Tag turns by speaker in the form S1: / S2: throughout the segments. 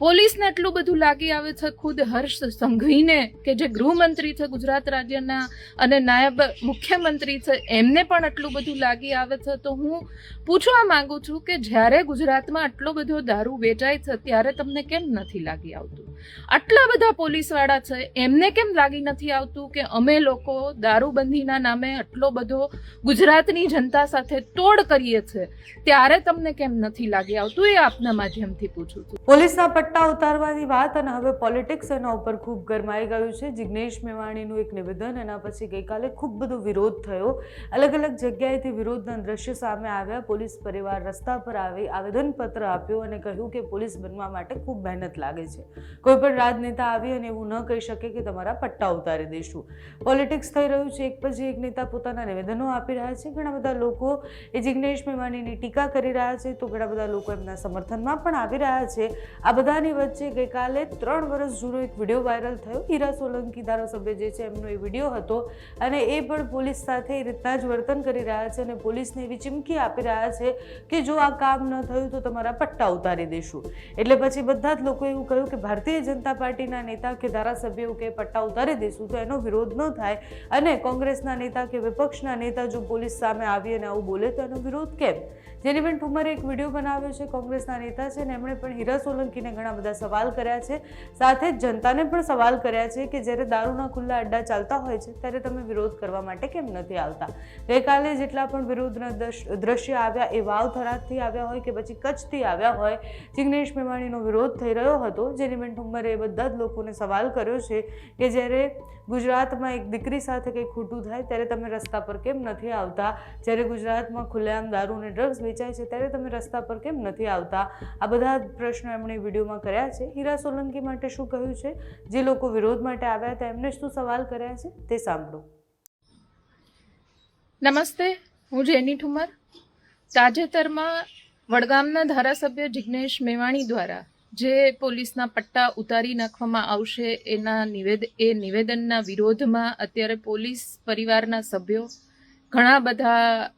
S1: પોલીસને એટલું બધું લાગી આવે છે, ખુદ હર્ષ સંઘવીને કે જે ગૃહમંત્રી છે ગુજરાત રાજ્યના અને નાયબ મુખ્યમંત્રી છે, એમને પણ એટલું બધું લાગી આવે છે. તો હું પૂછવા માંગુ છું કે જ્યારે ગુજરાતમાં આટલો બધો દારૂ વેચાય છે, ત્યારે તમને કેમ નથી લાગી આવતું? આટલા બધા પોલીસવાળા છે, એમને કેમ લાગી નથી આવતું કે અમે લોકો દારૂબંધીના નામે આટલો બધો ગુજરાતની જનતા સાથે તોડ કરીએ છે? ત્યારે તમને કેમ નથી લાગી આવતું? એ આપના માધ્યમથી પૂછું છું.
S2: પોલીસના પટ્ટા ઉતારવાની વાત અને હવે પોલિટિક્સ એના ઉપર ખૂબ ગરમાઈ ગયું છે. જિગ્નેશ મેવાણીનું એક નિવેદન, એના પછી ગઈકાલે ખૂબ બધો વિરોધ થયો. અલગ અલગ જગ્યાએથી વિરોધના દ્રશ્ય સામે આવ્યા. પોલીસ પરિવાર રસ્તા પર આવી આવેદનપત્ર આપ્યું અને કહ્યું કે પોલીસ બનવા માટે ખૂબ મહેનત લાગે છે. કોઈ પણ રાજનેતા આવી અને એવું ન કહી શકે કે તમારા પટ્ટા ઉતારી દઈશું. પોલિટિક્સ થઈ રહ્યું છે. એક પછી એક નેતા પોતાના નિવેદનો આપી રહ્યા છે. ઘણા બધા લોકો, એ જિગ્નેશ મેવાણીની ટીકા કરી રહ્યા છે. તો ઘણા બધા લોકો એમના સમર્થનમાં પણ આવી રહ્યા છે. આ બધાની વચ્ચે ગઈકાલે ત્રણ વર્ષ જૂનો એક વીડિયો વાયરલ થયો. હીરા સોલંકી ધારાસભ્ય જે છે, એમનો એ વીડિયો હતો અને એ પણ પોલીસ સાથે એ રીતના જ વર્તન કરી રહ્યા છે અને પોલીસને એવી ચીમકી આપી રહ્યા છે કે જો આ કામ ન થયું તો તમારા પટ્ટા ઉતારી દઈશું. એટલે પછી બધા જ લોકો એવું કહ્યું કે ભારતીય જનતા પાર્ટીના નેતા કે ધારાસભ્યો કે પટ્ટા ઉતારી દઈશું તો એનો વિરોધ ન થાય. અને કોંગ્રેસના નેતા કે વિપક્ષના નેતા જો પોલીસ સામે આવી અને આવું બોલે તો એનો વિરોધ કેમ? જેનીબેન ઠુમરે એક વીડિયો બનાવ્યો છે, કોંગ્રેસના નેતા છે ને એમણે પણ હીરા સોલંકીને ઘણા બધા સવાલ કર્યા છે. સાથે જ જનતાને પણ સવાલ કર્યા છે કે જ્યારે દારૂના ખુલ્લા અડ્ડા ચાલતા હોય છે, ત્યારે તમે વિરોધ કરવા માટે કેમ નથી આવતા? ગઈકાલે જેટલા પણ વિરોધના દ્રશ્ય આવ્યા એ વાવ થરાદથી આવ્યા હોય કે પછી કચ્છથી આવ્યા હોય, જિગ્નેશ મેવાણીનો વિરોધ થઈ રહ્યો હતો જેનીબેન ઠુમ્મરે એ બધા જ લોકોને સવાલ કર્યો છે કે જ્યારે ગુજરાતમાં એક દીકરી સાથે કંઈ ખોટું થાય, ત્યારે તમે રસ્તા પર કેમ નથી આવતા? જ્યારે ગુજરાતમાં ખુલ્લેઆમ દારૂ અને ડ્રગ્સ વેચાય છે ત્યારે તમે રસ્તા પર કેમ નથી આવતા? આ બધા પ્રશ્નો એમણે વિડીયોમાં કર્યા છે. હીરા સોલંકી માટે શું કહ્યું છે? જે લોકો વિરોધ માટે આવ્યા હતા, એમને શું સવાલ કર્યા છે? તે સાંભળો.
S1: નમસ્તે, હું જેની ઠુમર. તાજેતરમાં વડગામના ધારાસભ્ય જિગ્નેશ મેવાણી દ્વારા જે પોલીસના પટ્ટા ઉતારી નાખવામાં આવશે, એના નિવેદ, એ નિવેદનના વિરોધમાં અત્યારે પોલીસ પરિવારના સભ્યો ઘણા બધા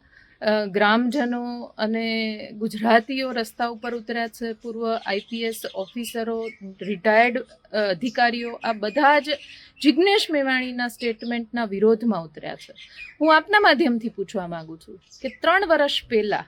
S1: ગ્રામજનો અને ગુજરાતીઓ રસ્તા ઉપર ઉતર્યા છે. પૂર્વ આઈપીએસ ઓફિસરો, રિટાયર્ડ અધિકારીઓ, આ બધા જ જિજ્ઞેશ મેવાણીના સ્ટેટમેન્ટના વિરોધમાં ઉતર્યા છે. હું આપના માધ્યમથી પૂછવા માંગુ છું કે ત્રણ વર્ષ પહેલા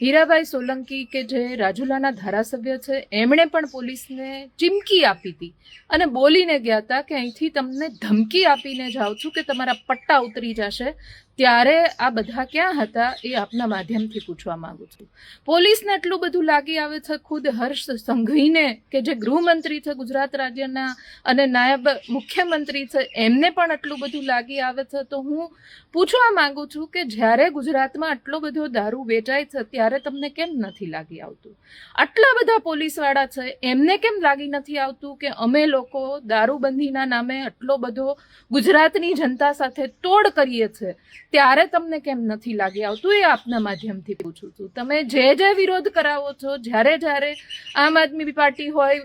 S1: હીરાભાઈ સોલંકી કે જે રાજુલાના ધારાસભ્ય છે, એમણે પણ પોલીસને ચીમકી આપી હતી અને બોલીને ગયા હતા કે અહીંથી તમને ધમકી આપીને જાઉં છું કે તમારા પટ્ટા ઉતરી જશે ત્યારે આ બધા ક્યાં હતા એ આપના માધ્યમથી પૂછવા માંગુ છું. પોલીસને એટલું બધું લાગી આવે છે, ખુદ હર્ષ સંઘવીને કે જે ગૃહમંત્રી છે ગુજરાત રાજ્યના અને નાયબ મુખ્યમંત્રી છે, એમને પણ આટલું બધું લાગી આવે છે. તો હું પૂછવા માંગુ છું કે જ્યારે ગુજરાતમાં આટલો બધો દારૂ વેચાય છે, ત્યારે તમને કેમ નથી લાગી આવતું? આટલા બધા પોલીસવાળા છે, એમને કેમ લાગી નથી આવતું કે અમે લોકો દારૂબંધીના નામે આટલો બધો ગુજરાતની જનતા સાથે તોડ કરીએ છીએ ત્યારે તમને કેમ નથી લાગી આવતું એ આપના માધ્યમથી પૂછું છું. તમે જે જે વિરોધ કરાવો છો, જ્યારે જ્યારે આમ આદમી પાર્ટી હોય,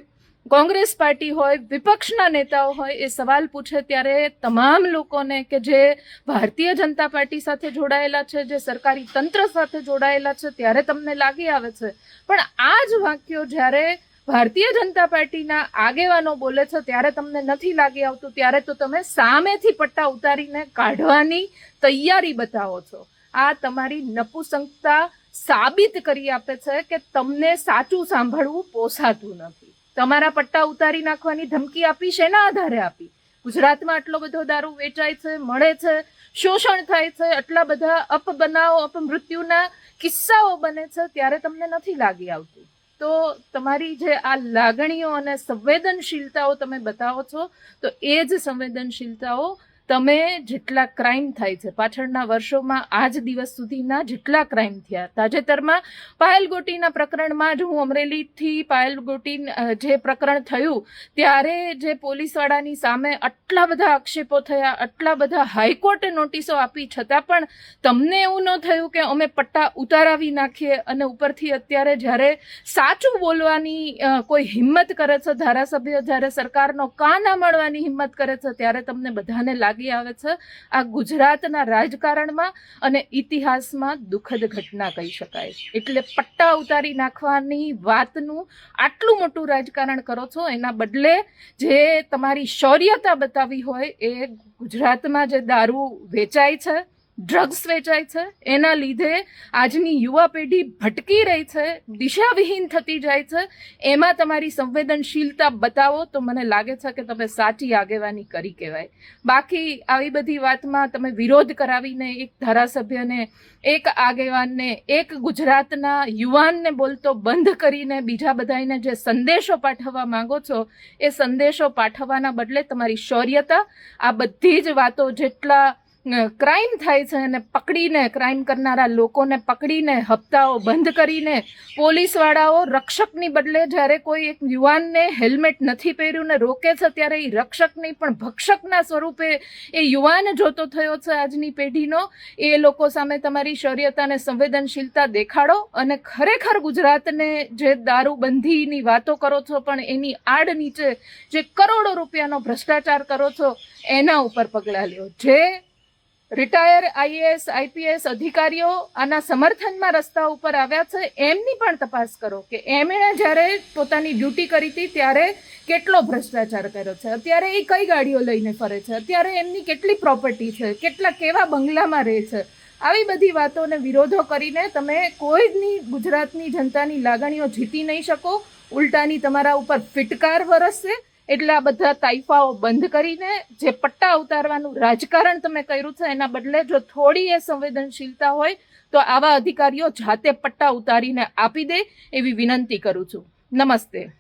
S1: કોંગ્રેસ પાર્ટી હોય, વિપક્ષના નેતાઓ હોય, એ સવાલ પૂછે ત્યારે તમામ લોકોને કે જે ભારતીય જનતા પાર્ટી સાથે જોડાયેલા છે, જે સરકારી તંત્ર સાથે જોડાયેલા છે, ત્યારે તમને લાગી આવે છે. પણ આ જ વાક્યો જ્યારે ભારતીય જનતા પાર્ટીના આગેવાનો બોલે છે, ત્યારે તમને નથી લાગી આવતું, ત્યારે તો તમે સામેથી પટ્ટા ઉતારીને કાઢવાની તૈયારી બતાવો છો. આ તમારી નપુસંગતા સાબિત કરી આપે છે કે તમને સાચું સાંભળવું પોસાતું નથી. તમારા પટ્ટા ઉતારી નાખવાની ધમકી આપી, શેના આધારે આપી? ગુજરાતમાં આટલો બધો દારૂ વેચાય છે, મળે છે, શોષણ થાય છે, આટલા બધા અપબનાવો, અપમૃત્યુના કિસ્સાઓ બને છે, ત્યારે તમને નથી લાગી આવતું. તો તમારી જે આ લાગણીઓ અને સંવેદનશીલતાઓ તમે બતાવો છો તો એ જ સંવેદનશીલતાઓ તમે જેટલા ક્રાઇમ થાય છે, પાછળના વર્ષોમાં આજ દિવસ સુધીના જેટલા ક્રાઇમ થયા. તાજેતરમાં પાયલ ગોટીના પ્રકરણમાં જ હું અમરેલીથી પાયલ ગોટી જે પ્રકરણ થયું, ત્યારે જે પોલીસવાળાની સામે આટલા બધા આક્ષેપો થયા, આટલા બધા હાઈકોર્ટે નોટિસો આપી, છતાં પણ તમને એવું ન થયું કે અમે પટ્ટા ઉતારાવી નાખીએ અને ઉપરથી અત્યારે જ્યારે સાચું બોલવાની કોઈ હિંમત કરે છે, ધારાસભ્ય જ્યારે સરકારનો કાન મળવાની હિંમત કરે છે, ત્યારે તમને બધાને લાગે લાગી આવે છે. આ ગુજરાતના રાજકારણમાં અને ઇતિહાસમાં દુઃખદ ઘટના કહી શકાય. એટલે પટ્ટા ઉતારી નાખવાની વાતનું આટલું મોટું રાજકારણ કરો છો, એના બદલે જે તમારી શૌર્યતા બતાવી હોય એ ગુજરાતમાં જે દારૂ વેચાય છે ડ્રગ્સ વેચાય છે. એના લીધે આજની યુવા પેઢી ભટકી રહી છે. દિશાવિહીન થતી જાય છે. એમાં તમારી સંવેદનશીલતા બતાવો તો મને લાગે છે કે તમે સાચી આગેવાની કરી કહેવાય. બાકી આવી બધી વાતમાં તમે વિરોધ કરાવીને એક ધારાસભ્યને, એક આગેવાનને, એક ગુજરાતના યુવાનને બોલતો બંધ કરીને બીજા બધાને જે સંદેશો પાઠવવા માંગો છો, એ સંદેશો પાઠવવાના બદલે તમારી શૌર્યતા, આ બધી જ વાતો જેટલા ક્રાઇમ થાય છે અને પકડીને ક્રાઇમ કરનારા લોકોને પકડીને હપ્તાઓ બંધ કરીને પોલીસવાળાઓ રક્ષકની બદલે જ્યારે કોઈ એક યુવાનને હેલ્મેટ નથી પહેર્યું ને રોકે છે ત્યારે એ રક્ષકની પણ ભક્ષકના સ્વરૂપે એ યુવાન જોતો થયો છે આજની પેઢીનો. એ લોકો સામે તમારી શૌર્યતા અને સંવેદનશીલતા દેખાડો અને ખરેખર ગુજરાતને જે દારૂબંધીની વાતો કરો છો પણ એની આડ નીચે જે કરોડો રૂપિયાનો ભ્રષ્ટાચાર કરો છો, એના ઉપર પગલાં લ્યો. જે રિટાયર આઈએએસ, આઈપીએસ અધિકારીઓ આના સમર્થનમાં રસ્તા ઉપર આવ્યા છે. એમની પણ તપાસ કરો કે એમણે જ્યારે પોતાની ડ્યુટી કરી હતી ત્યારે કેટલો ભ્રષ્ટાચાર કર્યો છે? અત્યારે એ કઈ ગાડીઓ લઈને ફરે છે? અત્યારે એમની કેટલી પ્રોપર્ટી છે? કેટલા, કેવા બંગલામાં રહે છે? આવી બધી વાતોને વિરોધો કરીને તમે કોઈની ગુજરાતની જનતાની લાગણીઓ જીતી નહીં શકો. ઉલટાની તમારા ઉપર ફિટકાર વરસશે. એટલે બધા તાઇફાઓ બંધ કરીને જે પટ્ટા ઉતારવાનું રાજકારણ તમે કર્યું છે, એના બદલે જો થોડી એ સંવેદનશીલતા હોય, તો આવા અધિકારીઓ જાતે પટ્ટા ઉતારીને આપી દે એવી વિનંતી કરું છું. નમસ્તે.